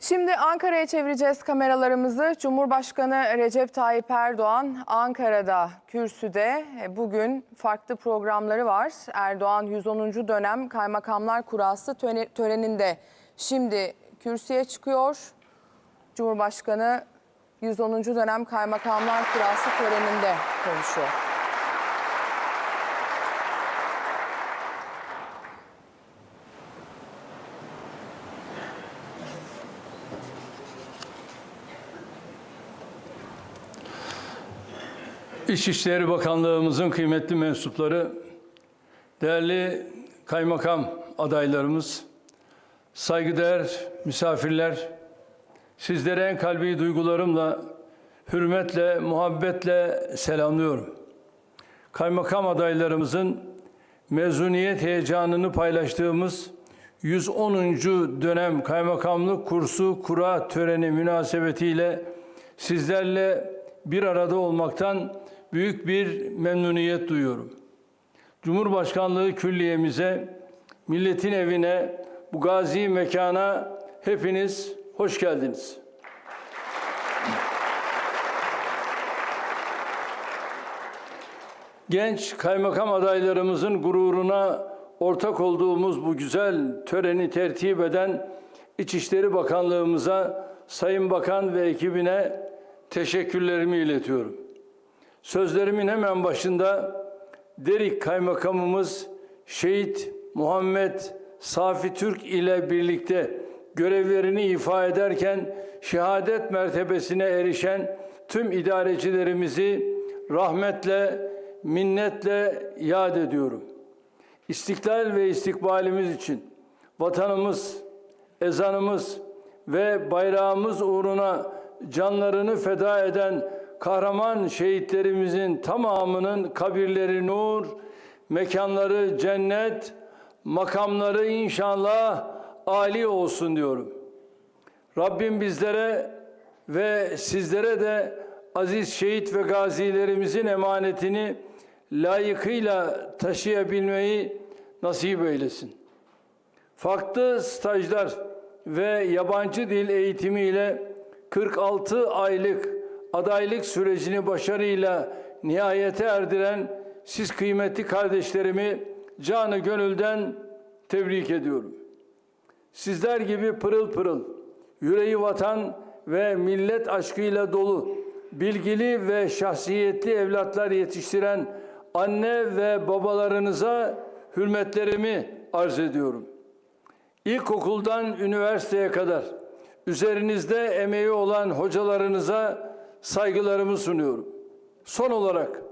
Şimdi Ankara'ya çevireceğiz kameralarımızı. Cumhurbaşkanı Recep Tayyip Erdoğan Ankara'da kürsüde E, bugün farklı programları var. Erdoğan 110. dönem Kaymakamlar Kurası töre- töreninde şimdi kürsüye çıkıyor. Cumhurbaşkanı 110. dönem Kaymakamlar Kurası töreninde konuşuyor. İçişleri Bakanlığımızın kıymetli mensupları, değerli kaymakam adaylarımız, saygıdeğer misafirler, sizlere en kalbi duygularımla, hürmetle, muhabbetle selamlıyorum. Kaymakam adaylarımızın mezuniyet heyecanını paylaştığımız 110. dönem kaymakamlık kursu kura töreni münasebetiyle sizlerle bir arada olmaktan büyük bir memnuniyet duyuyorum. Cumhurbaşkanlığı külliyemize, milletin evine, bu gazi mekana hepiniz hoş geldiniz. Genç kaymakam adaylarımızın gururuna ortak olduğumuz bu güzel töreni tertip eden İçişleri Bakanlığımıza, Sayın Bakan ve ekibine teşekkürlerimi iletiyorum. Sözlerimin hemen başında Derik Kaymakamımız Şehit Muhammed Safi Türk ile birlikte görevlerini ifa ederken şehadet mertebesine erişen tüm idarecilerimizi rahmetle, minnetle yad ediyorum. İstiklal ve istikbalimiz için vatanımız, ezanımız ve bayrağımız uğruna canlarını feda eden kahraman şehitlerimizin tamamının kabirleri nur, mekanları cennet, makamları inşallah âli olsun diyorum. Rabbim bizlere ve sizlere de aziz şehit ve gazilerimizin emanetini layıkıyla taşıyabilmeyi nasip eylesin. Farklı stajlar ve yabancı dil eğitimiyle 46 aylık adaylık sürecini başarıyla nihayete erdiren siz kıymetli kardeşlerimi canı gönülden tebrik ediyorum. Sizler gibi pırıl pırıl, yüreği vatan ve millet aşkıyla dolu, bilgili ve şahsiyetli evlatlar yetiştiren anne ve babalarınıza hürmetlerimi arz ediyorum. İlkokuldan üniversiteye kadar üzerinizde emeği olan hocalarınıza saygılarımı sunuyorum. Son olarak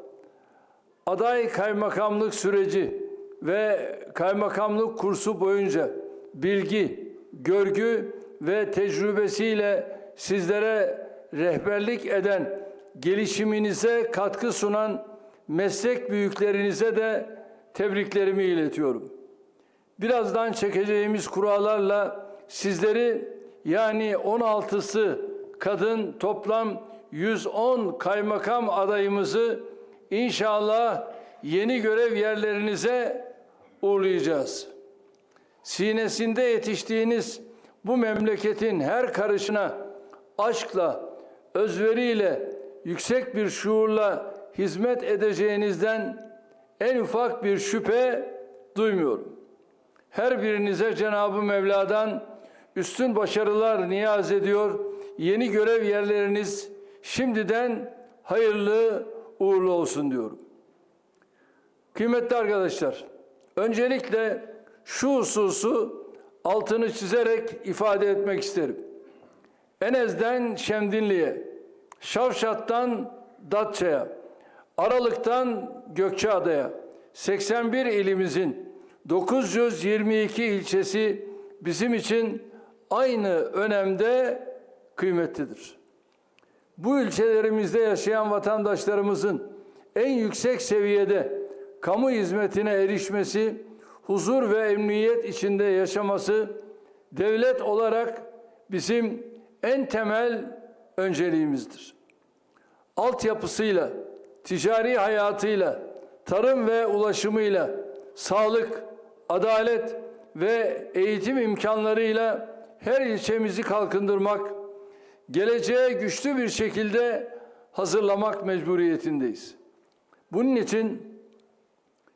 aday kaymakamlık süreci ve kaymakamlık kursu boyunca bilgi, görgü ve tecrübesiyle sizlere rehberlik eden, gelişiminize katkı sunan meslek büyüklerinize de tebriklerimi iletiyorum. Birazdan çekeceğimiz kurallarla sizleri yani 16'sı kadın toplam 110 kaymakam adayımızı inşallah yeni görev yerlerinize uğurlayacağız. Sinesinde yetiştiğiniz bu memleketin her karışına aşkla, özveriyle, yüksek bir şuurla hizmet edeceğinizden en ufak bir şüphe duymuyorum. Her birinize Cenab-ı Mevla'dan üstün başarılar niyaz ediyor. Yeni görev yerleriniz şimdiden hayırlı uğurlu olsun diyorum. Kıymetli arkadaşlar, öncelikle şu hususu altını çizerek ifade etmek isterim. Enez'den Şemdinli'ye, Şavşat'tan Datça'ya, Aralık'tan Gökçeada'ya 81 ilimizin 922 ilçesi bizim için aynı önemde kıymetlidir. Bu ülkelerimizde yaşayan vatandaşlarımızın en yüksek seviyede kamu hizmetine erişmesi, huzur ve emniyet içinde yaşaması devlet olarak bizim en temel önceliğimizdir. Altyapısıyla, ticari hayatıyla, tarım ve ulaşımıyla, sağlık, adalet ve eğitim imkanlarıyla her ilçemizi kalkındırmak, geleceğe güçlü bir şekilde hazırlamak mecburiyetindeyiz. Bunun için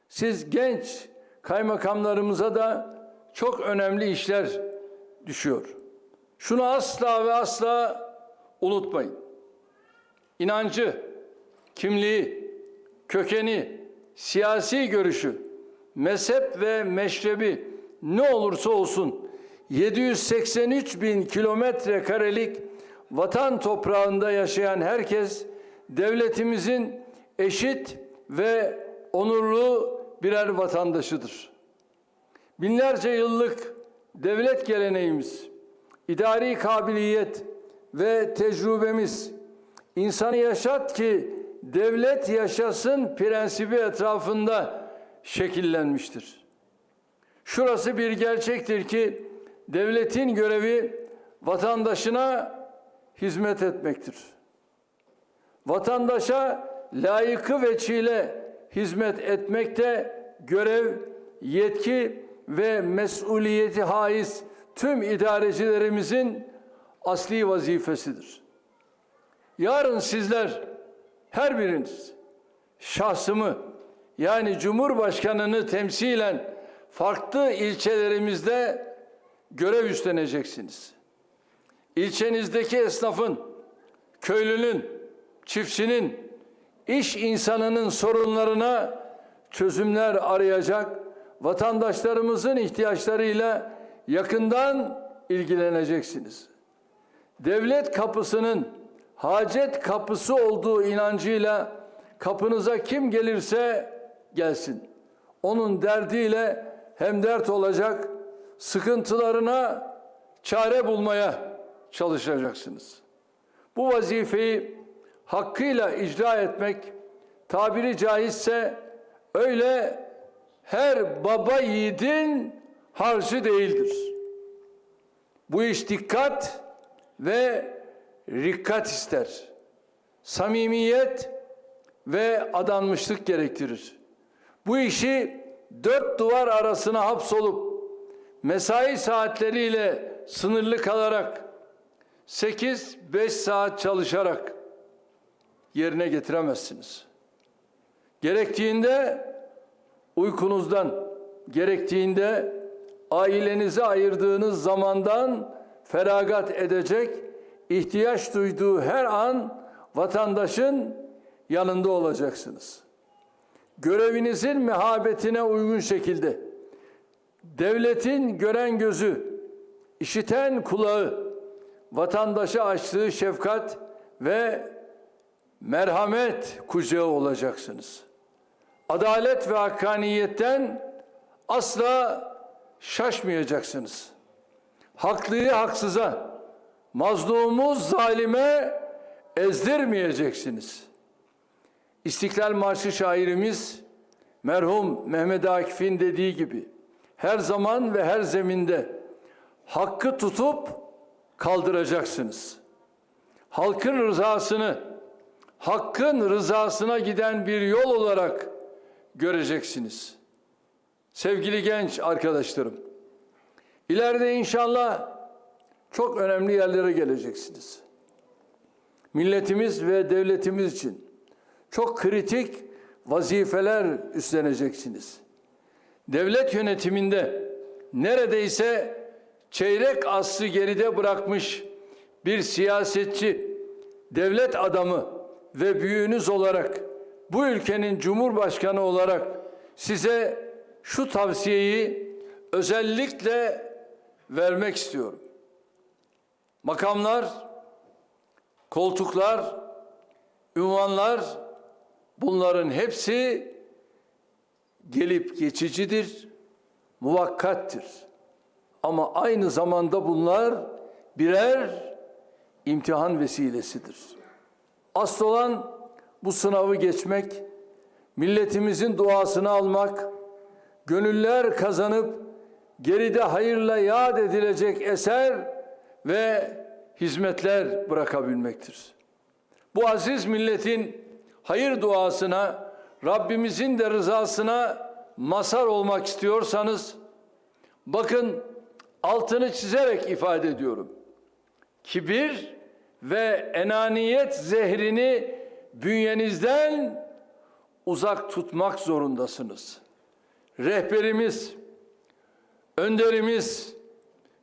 siz genç kaymakamlarımıza da çok önemli işler düşüyor. Şunu asla ve asla unutmayın. İnancı, kimliği, kökeni, siyasi görüşü, mezhep ve meşrebi ne olursa olsun 783 bin kilometre karelik vatan toprağında yaşayan herkes devletimizin eşit ve onurlu birer vatandaşıdır. Binlerce yıllık devlet geleneğimiz, idari kabiliyet ve tecrübemiz insanı yaşat ki devlet yaşasın prensibi etrafında şekillenmiştir. Şurası bir gerçektir ki devletin görevi vatandaşına hizmet etmektir. Vatandaşa layıkı veçile hizmet etmekte görev, yetki ve mesuliyeti haiz tüm idarecilerimizin asli vazifesidir. Yarın sizler her biriniz şahsımı yani Cumhurbaşkanını temsilen farklı ilçelerimizde görev üstleneceksiniz. İlçenizdeki esnafın, köylünün, çiftçinin, iş insanının sorunlarına çözümler arayacak, vatandaşlarımızın ihtiyaçlarıyla yakından ilgileneceksiniz. Devlet kapısının hacet kapısı olduğu inancıyla kapınıza kim gelirse gelsin. Onun derdiyle hemdert olacak, sıkıntılarına çare bulmaya çalışacaksınız. Bu vazifeyi hakkıyla icra etmek tabiri caizse öyle her baba yiğidin harcı değildir. Bu iş dikkat ve rikkat ister. Samimiyet ve adanmışlık gerektirir. Bu işi dört duvar arasına hapsolup mesai saatleriyle sınırlı kalarak 8-5 saat çalışarak yerine getiremezsiniz. Gerektiğinde uykunuzdan, gerektiğinde ailenize ayırdığınız zamandan feragat edecek, ihtiyaç duyduğu her an vatandaşın yanında olacaksınız. Görevinizin mehabetine uygun şekilde devletin gören gözü, işiten kulağı, vatandaşa açtığı şefkat ve merhamet kucağı olacaksınız. Adalet ve hakkaniyetten asla şaşmayacaksınız. Haklıyı haksıza, mazlumu zalime ezdirmeyeceksiniz. İstiklal Marşı şairimiz merhum Mehmet Akif'in dediği gibi her zaman ve her zeminde hakkı tutup kaldıracaksınız. Halkın rızasını hakkın rızasına giden bir yol olarak göreceksiniz. Sevgili genç arkadaşlarım, ileride inşallah çok önemli yerlere geleceksiniz. Milletimiz ve devletimiz için çok kritik vazifeler üstleneceksiniz. Devlet yönetiminde neredeyse çeyrek asrı geride bırakmış bir siyasetçi, devlet adamı ve büyüğünüz olarak bu ülkenin cumhurbaşkanı olarak size şu tavsiyeyi özellikle vermek istiyorum. Makamlar, koltuklar, ünvanlar bunların hepsi gelip geçicidir, muvakkattır. Ama aynı zamanda bunlar birer imtihan vesilesidir. Asıl olan bu sınavı geçmek, milletimizin duasını almak, gönüller kazanıp geride hayırla yad edilecek eser ve hizmetler bırakabilmektir. Bu aziz milletin hayır duasına, Rabbimizin de rızasına mazhar olmak istiyorsanız, bakın altını çizerek ifade ediyorum. Kibir ve enaniyet zehrini bünyenizden uzak tutmak zorundasınız. Rehberimiz, önderimiz,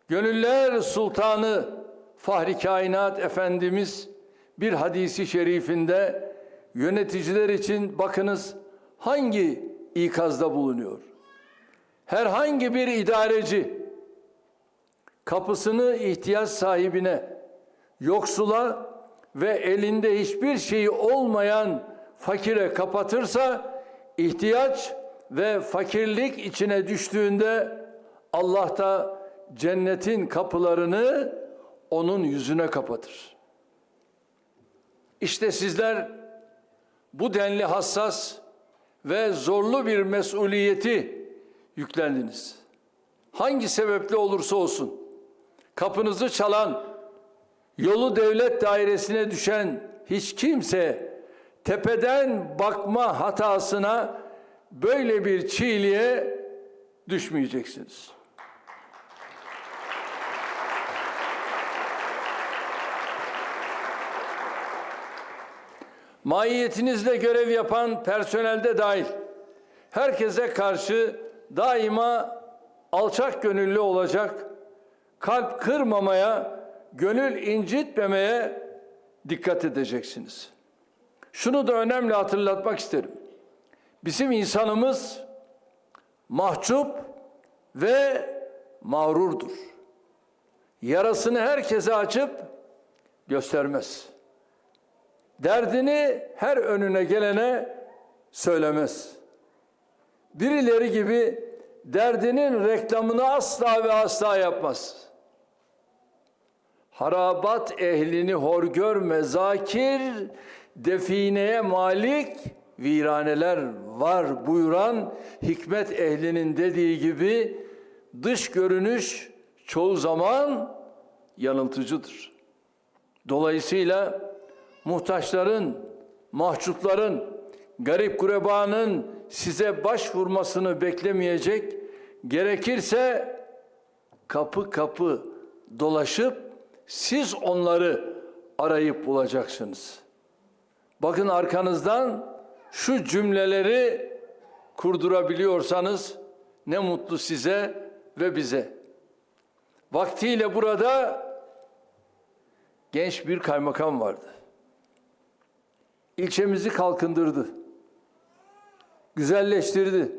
gönüller sultanı Fahri Kainat Efendimiz bir hadisi şerifinde yöneticiler için bakınız hangi ikazda bulunuyor? Herhangi bir idareci kapısını ihtiyaç sahibine, yoksula ve elinde hiçbir şeyi olmayan fakire kapatırsa ihtiyaç ve fakirlik içine düştüğünde Allah da cennetin kapılarını onun yüzüne kapatır. İşte sizler bu denli hassas ve zorlu bir mesuliyeti yüklendiniz. Hangi sebeple olursa olsun kapınızı çalan, yolu devlet dairesine düşen hiç kimse tepeden bakma hatasına böyle bir çiğliğe düşmeyeceksiniz. Maiyetinizle görev yapan personelde dahil herkese karşı daima alçak gönüllü olacak, kalp kırmamaya, gönül incitmemeye dikkat edeceksiniz. Şunu da önemli hatırlatmak isterim. Bizim insanımız mahcup ve mağrurdur. Yarasını herkese açıp göstermez. Derdini her önüne gelene söylemez. Birileri gibi derdinin reklamını asla ve asla yapmaz. Harabat ehlini hor görme zakir, defineye malik viraneler var buyuran hikmet ehlinin dediği gibi dış görünüş çoğu zaman yanıltıcıdır. Dolayısıyla muhtaçların, mahcupların, garip kurebanın size başvurmasını beklemeyecek, gerekirse kapı kapı dolaşıp siz onları arayıp bulacaksınız. Bakın arkanızdan şu cümleleri kurdurabiliyorsanız ne mutlu size ve bize. Vaktiyle burada genç bir kaymakam vardı. İlçemizi kalkındırdı. Güzelleştirdi.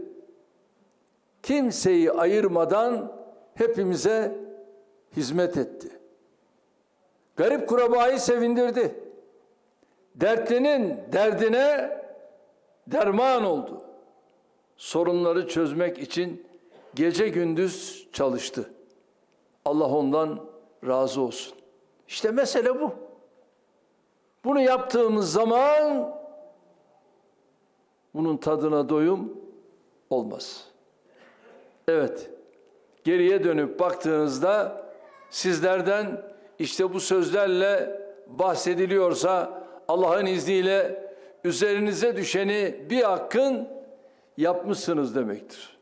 Kimseyi ayırmadan hepimize hizmet etti. Garip kurabayı sevindirdi. Dertlinin derdine derman oldu. Sorunları çözmek için gece gündüz çalıştı. Allah ondan razı olsun. İşte mesele bu. Bunu yaptığımız zaman bunun tadına doyum olmaz. Evet. Geriye dönüp baktığınızda sizlerden işte bu sözlerle bahsediliyorsa Allah'ın izniyle üzerinize düşeni bir hakkın yapmışsınız demektir.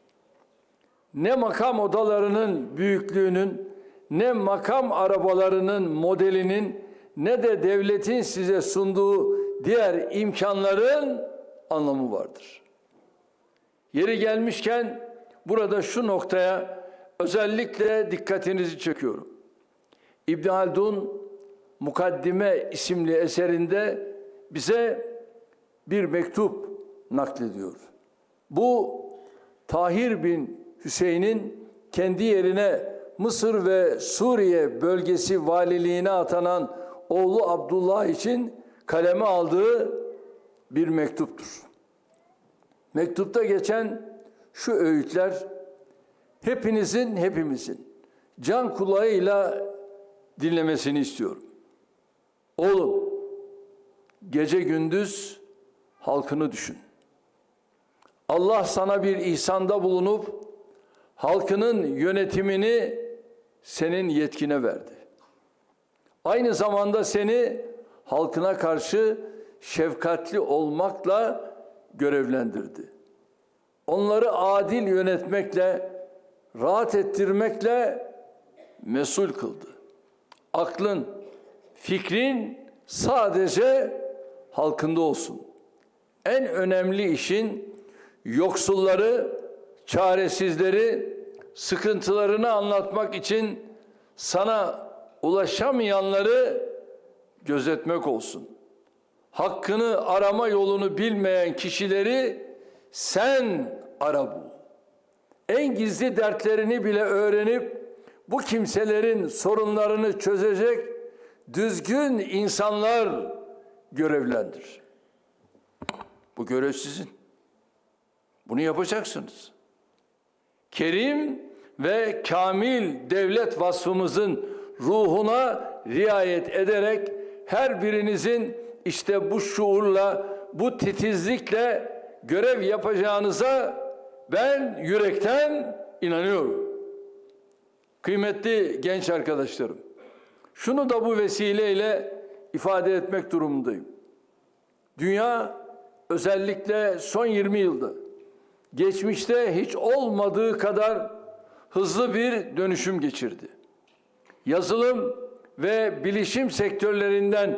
Ne makam odalarının büyüklüğünün, ne makam arabalarının modelinin, ne de devletin size sunduğu diğer imkanların anlamı vardır. Yeri gelmişken burada şu noktaya özellikle dikkatinizi çekiyorum. İbn Haldun Mukaddime isimli eserinde bize bir mektup naklediyor. Bu Tahir bin Hüseyin'in kendi yerine Mısır ve Suriye bölgesi valiliğine atanan oğlu Abdullah için kaleme aldığı bir mektuptur. Mektupta geçen şu öğütler hepinizin hepimizin can kulağıyla dinlemesini istiyorum. Oğlum gece gündüz halkını düşün. Allah sana bir ihsanda bulunup halkının yönetimini senin yetkine verdi. Aynı zamanda seni halkına karşı şefkatli olmakla görevlendirdi. Onları adil yönetmekle, rahat ettirmekle mesul kıldı. Aklın, fikrin sadece halkında olsun. En önemli işin yoksulları, çaresizleri, sıkıntılarını anlatmak için sana ulaşamayanları gözetmek olsun. Hakkını arama yolunu bilmeyen kişileri sen ara bul. En gizli dertlerini bile öğrenip bu kimselerin sorunlarını çözecek düzgün insanlar görevlendir. Bu görev sizin. Bunu yapacaksınız. Kerim ve kamil devlet vasfımızın ruhuna riayet ederek her birinizin işte bu şuurla, bu titizlikle görev yapacağınıza ben yürekten inanıyorum. Kıymetli genç arkadaşlarım, şunu da bu vesileyle ifade etmek durumundayım. Dünya özellikle son 20 yılda geçmişte hiç olmadığı kadar hızlı bir dönüşüm geçirdi. Yazılım ve bilişim sektörlerinden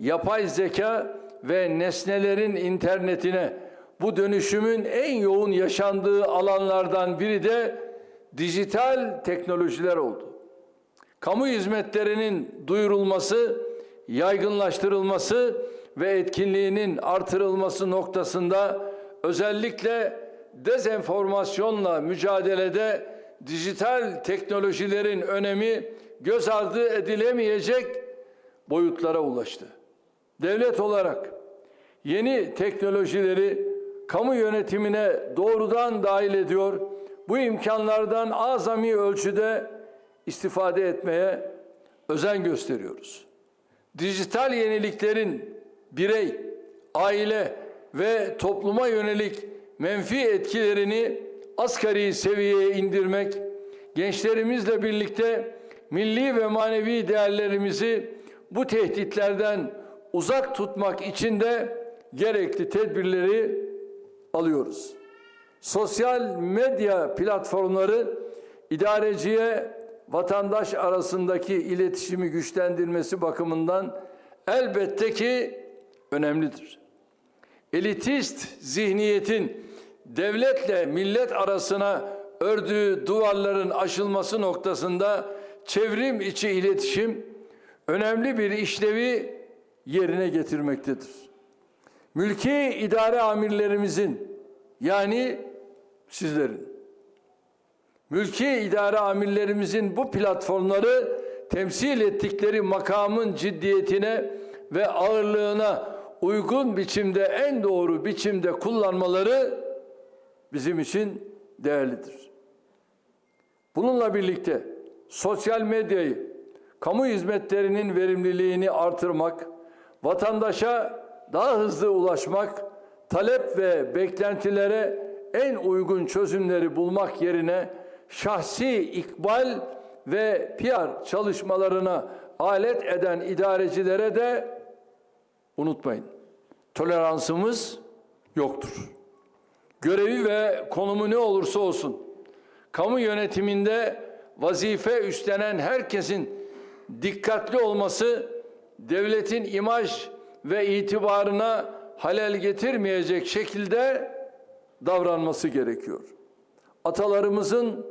yapay zeka ve nesnelerin internetine bu dönüşümün en yoğun yaşandığı alanlardan biri de dijital teknolojiler oldu. Kamu hizmetlerinin duyurulması, yaygınlaştırılması ve etkinliğinin artırılması noktasında özellikle dezenformasyonla mücadelede dijital teknolojilerin önemi göz ardı edilemeyecek boyutlara ulaştı. Devlet olarak yeni teknolojileri kamu yönetimine doğrudan dahil ediyor. Bu imkanlardan azami ölçüde istifade etmeye özen gösteriyoruz. Dijital yeniliklerin birey, aile ve topluma yönelik menfi etkilerini asgari seviyeye indirmek, gençlerimizle birlikte milli ve manevi değerlerimizi bu tehditlerden uzak tutmak için de gerekli tedbirleri alıyoruz. Sosyal medya platformları idareciye vatandaş arasındaki iletişimi güçlendirmesi bakımından elbette ki önemlidir. Elitist zihniyetin devletle millet arasına ördüğü duvarların aşılması noktasında çevrim içi iletişim önemli bir işlevi yerine getirmektedir. Mülki idare amirlerimizin yani sizlerin mülki idare amirlerimizin bu platformları temsil ettikleri makamın ciddiyetine ve ağırlığına uygun biçimde en doğru biçimde kullanmaları bizim için değerlidir. Bununla birlikte sosyal medyayı, kamu hizmetlerinin verimliliğini artırmak, vatandaşa daha hızlı ulaşmak, talep ve beklentilere en uygun çözümleri bulmak yerine şahsi ikbal ve PR çalışmalarına alet eden idarecilere de unutmayın. Toleransımız yoktur. Görevi ve konumu ne olursa olsun kamu yönetiminde vazife üstlenen herkesin dikkatli olması devletin imaj ve itibarına halel getirmeyecek şekilde davranması gerekiyor. Atalarımızın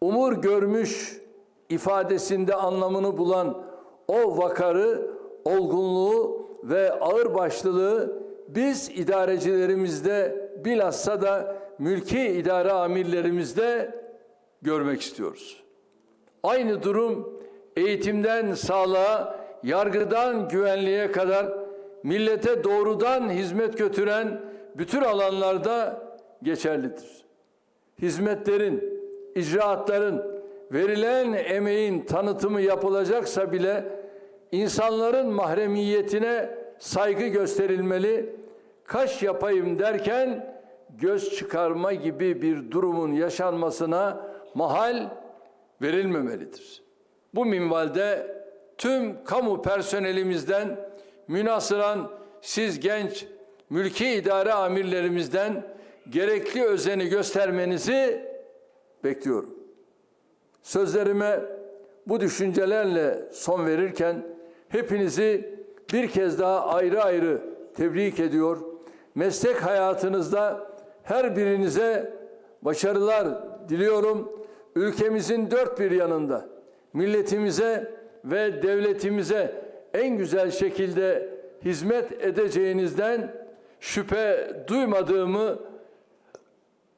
umur görmüş ifadesinde anlamını bulan o vakarı, olgunluğu ve ağırbaşlılığı biz idarecilerimizde bilhassa da mülki idare amirlerimizde görmek istiyoruz. Aynı durum eğitimden sağlığa, yargıdan güvenliğe kadar millete doğrudan hizmet götüren bütün alanlarda geçerlidir. Hizmetlerin, icraatların, verilen emeğin tanıtımı yapılacaksa bile insanların mahremiyetine saygı gösterilmeli, kaş yapayım derken göz çıkarma gibi bir durumun yaşanmasına mahal verilmemelidir. Bu minvalde tüm kamu personelimizden münasıran siz genç mülki idare amirlerimizden gerekli özeni göstermenizi bekliyorum. Sözlerime bu düşüncelerle son verirken hepinizi bir kez daha ayrı ayrı tebrik ediyor. Meslek hayatınızda her birinize başarılar diliyorum. Ülkemizin dört bir yanında milletimize ve devletimize en güzel şekilde hizmet edeceğinizden şüphe duymadığımı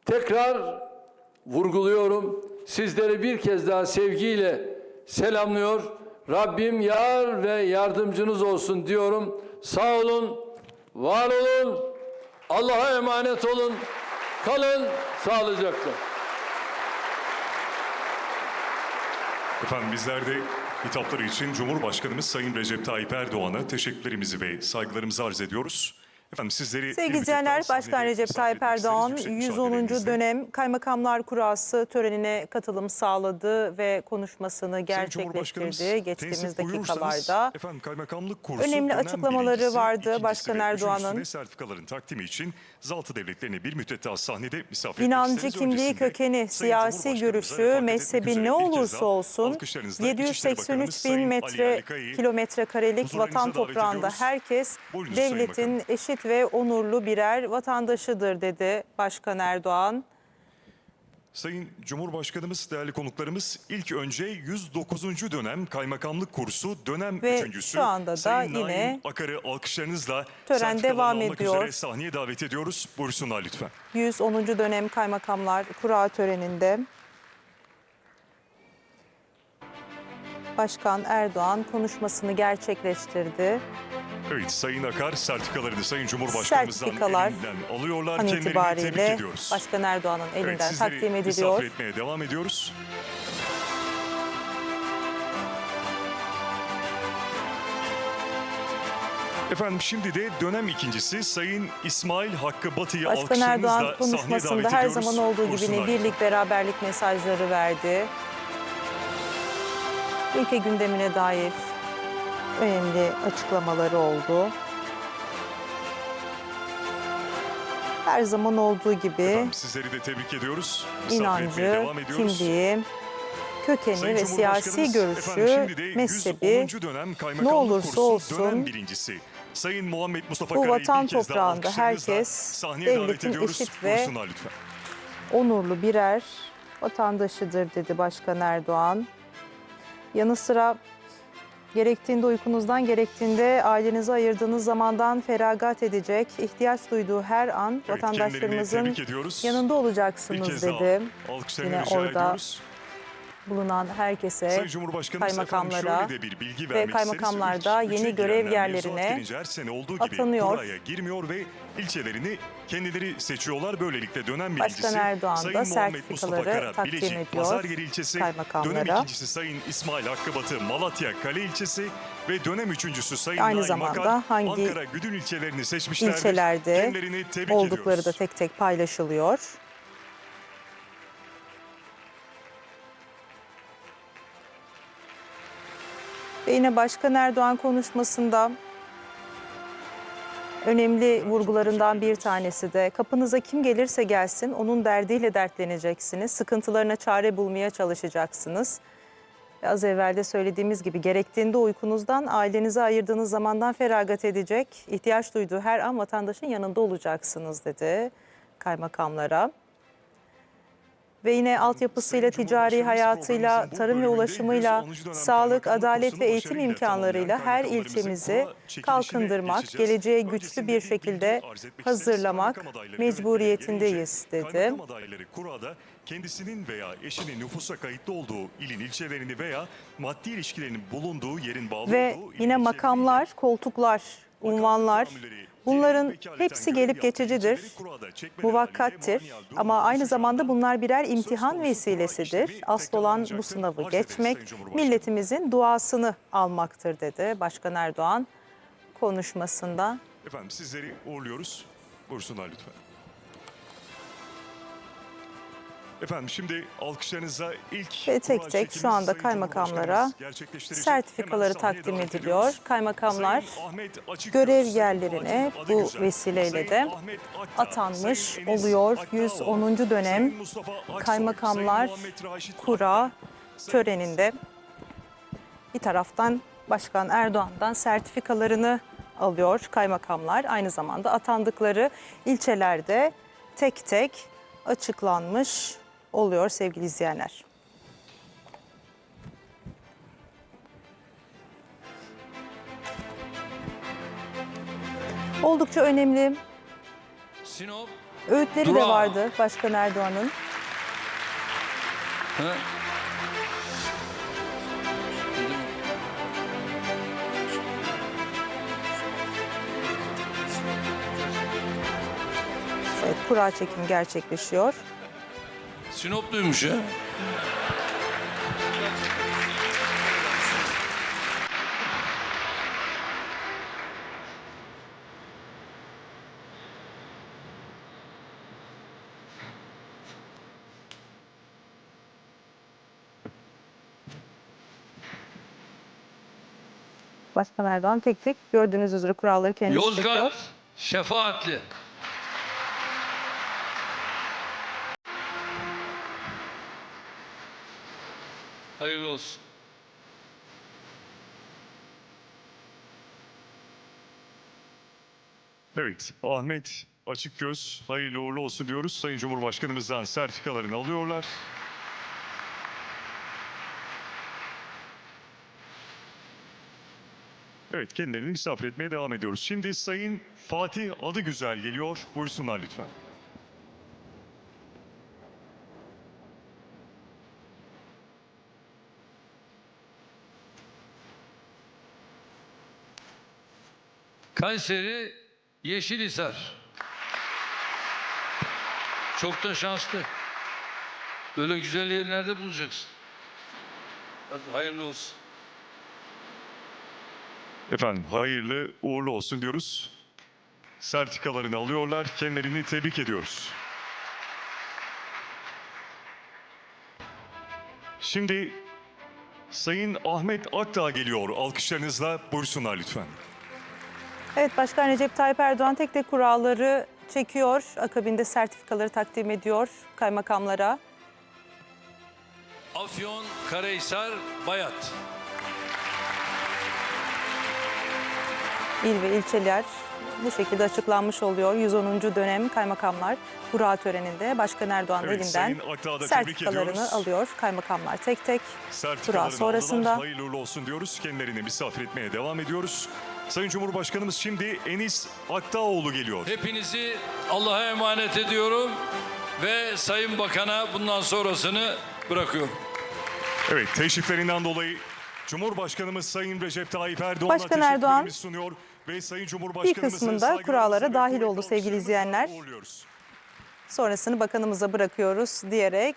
tekrar vurguluyorum. Sizleri bir kez daha sevgiyle selamlıyor. Rabbim yar ve yardımcınız olsun diyorum. Sağ olun, var olun, Allah'a emanet olun. Kalın sağlıcakla. Efendim bizler de hitapları için Cumhurbaşkanımız Sayın Recep Tayyip Erdoğan'a teşekkürlerimizi ve saygılarımızı arz ediyoruz. Efendim sizleri... Sevgili izleyenler, Başkan Recep Tayyip Erdoğan isteriz. Yüksek 110. müsaadelerinizle. dönem Kaymakamlar Kurası törenine katılım sağladı ve konuşmasını gerçekleştirdi geçtiğimiz dakikalarda. Efendim kaymakamlık kursu Önemli açıklamaları birincisi, vardı Başkan Erdoğan'ın. sertifikaların takdimi için Zaltı Devletleri'ne bir müddet daha sahnede misafir İnancı, kimliği, kökeni, siyasi görüşü, mezhebi ne olursa olsun alkışlarınızla İçişleri 783 Bakanımız bin metre kilometre karelik vatan toprağında herkes devletin Bakanım. Eşit ve onurlu birer vatandaşıdır dedi Başkan Erdoğan. Sayın Cumhurbaşkanımız, değerli konuklarımız ilk önce 109. dönem kaymakamlık kursu dönem Ve üçüncüsü şu anda da Sayın Naim yine Akar'ı alkışlarınızla tören devam ediyor. üzere sahneye davet ediyoruz. Buyursunlar lütfen. 110. dönem Kaymakamlar Kura töreninde Başkan Erdoğan konuşmasını gerçekleştirdi. Evet Sayın Akar sertifikalarını Sayın Cumhurbaşkanımızdan Sertifikalar elinden alıyorlar. An Kendilerini tebrik ediyoruz. Başkan Erdoğan'ın elinden evet, takdim ediliyor. misafir etmeye devam ediyoruz. Efendim şimdi de dönem ikincisi Sayın İsmail Hakkı Batı'yı Başkan Erdoğan konuşmasında her ediyoruz. zaman olduğu gibi birlik beraberlik mesajları verdi. Ülke gündemine dair önemli açıklamaları oldu. Her zaman olduğu gibi Efendim sizleri de tebrik ediyoruz. Misafir inancı, kimliği, kökeni Sayın ve siyasi efendim görüşü, de mezhebi 110. dönem kaymakamlık ne olursa olsun. Sayın Muhammed Mustafa bu vatan toprağında herkes devletin eşit ve onurlu birer vatandaşıdır dedi Başkan Erdoğan. Yanı sıra gerektiğinde uykunuzdan gerektiğinde ailenize ayırdığınız zamandan feragat edecek, ihtiyaç duyduğu her an vatandaşlarımızın yanında olacaksınız dedi. Yine orada ediyoruz. Bulunan herkese kaymakamlara efendim şöyle de bir bilgi ve vermek kaymakamlar isteriz. da Üç- yeni görev yerlerine gelince her sene olduğu gibi atanıyor. girmiyor ve ilçelerini kendileri seçiyorlar. Böylelikle dönem Başkan birincisi Erdoğan da Sayın sertifikaları takdim ediyor Pazargeri ilçesi, kaymakamlara. dönem ikincisi Sayın İsmail Hakkı Batı, Malatya Kale ilçesi ve dönem üçüncüsü Sayın Aynı Naim zamanda Akar, hangi Ankara Güdül ilçelerini seçmişlerdir. ilçelerde oldukları da ediyoruz. tek tek paylaşılıyor. Ve yine Başkan Erdoğan konuşmasında önemli vurgularından bir tanesi de kapınıza kim gelirse gelsin onun derdiyle dertleneceksiniz. Sıkıntılarına çare bulmaya çalışacaksınız. Az evvel de söylediğimiz gibi gerektiğinde uykunuzdan ailenize ayırdığınız zamandan feragat edecek, ihtiyaç duyduğu her an vatandaşın yanında olacaksınız dedi kaymakamlara. Ve yine altyapısıyla, ticari hayatıyla, bu tarım ve ulaşımıyla, 110. dönem sağlık, adalet ve eğitim imkanlarıyla her ilçemizi kalkındırmak, geleceğe güçlü bir şekilde hazırlamak mecburiyetindeyiz dedi. kendisinin veya eşinin nüfusa kayıtlı olduğu ilin ilçelerini veya maddi ilişkilerinin bulunduğu yerin bağlı Ve yine makamlar, koltuklar, unvanlar bunların hepsi gelip geçicidir. Muvakkattir ama aynı zamanda bunlar birer imtihan vesilesidir. Asıl olan bu sınavı geçmek, milletimizin duasını almaktır dedi Başkan Erdoğan konuşmasında. Efendim sizleri uğurluyoruz. Buyursunlar lütfen. Efendim şimdi alkışlarınıza ilk Ve tek tek şu anda kaymakamlara sertifikaları takdim ediliyor. Kaymakamlar görev yerlerine bu vesileyle de atanmış oluyor. Aktaoğlu, 110. dönem kaymakamlar kura töreninde bir taraftan Başkan Erdoğan'dan sertifikalarını alıyor kaymakamlar. Aynı zamanda atandıkları ilçelerde tek tek açıklanmış oluyor sevgili izleyenler. Oldukça önemli Sinop. öğütleri de Durağı. vardı Başkan Erdoğan'ın. Evet, kura çekimi gerçekleşiyor. Sinop duymuş ya. Başkan Erdoğan tek tek gördüğünüz üzere kuralları kendisi. Yozgat şefaatli. Hayırlı olsun. Evet, Ahmet Açıkgöz hayırlı uğurlu olsun diyoruz. Sayın Cumhurbaşkanımızdan sertifikalarını alıyorlar. Evet, kendilerini misafir etmeye devam ediyoruz. Şimdi Sayın Fatih Adıgüzel geliyor. Buyursunlar lütfen. Kayseri Yeşilhisar. Çok da şanslı. Böyle güzel yerlerde bulacaksın. Hadi hayırlı olsun. Efendim, hayırlı uğurlu olsun diyoruz. Sertifikalarını alıyorlar. Kendilerini tebrik ediyoruz. Şimdi Sayın Ahmet Akdağ geliyor. Alkışlarınızla buyursunlar lütfen. Evet Başkan Recep Tayyip Erdoğan tek tek kuralları çekiyor. Akabinde sertifikaları takdim ediyor kaymakamlara. Afyon, Karahisar, Bayat. İl ve ilçeler bu şekilde açıklanmış oluyor. 110. dönem kaymakamlar kura töreninde Başkan Erdoğan Evet, elinden sertifikalarını alıyor kaymakamlar tek tek. Kura sonrasında-. Hayırlı olsun diyoruz. Kendilerini misafir etmeye devam ediyoruz. Sayın Cumhurbaşkanımız şimdi Enis Akdağoğlu geliyor. Hepinizi Allah'a emanet ediyorum ve Sayın Bakan'a bundan sonrasını bırakıyorum. Evet, teşriflerinden dolayı Cumhurbaşkanımız Sayın Recep Tayyip Erdoğan'a Başkan Erdoğan sunuyor ve Sayın Cumhurbaşkanımızın kısmında saygılarımızı kurallara dahil oldu sevgili izleyenler. uğurluyoruz. Sonrasını bakanımıza bırakıyoruz diyerek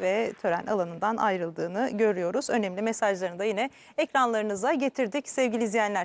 ve tören alanından ayrıldığını görüyoruz. Önemli mesajlarını da yine ekranlarınıza getirdik sevgili izleyenler.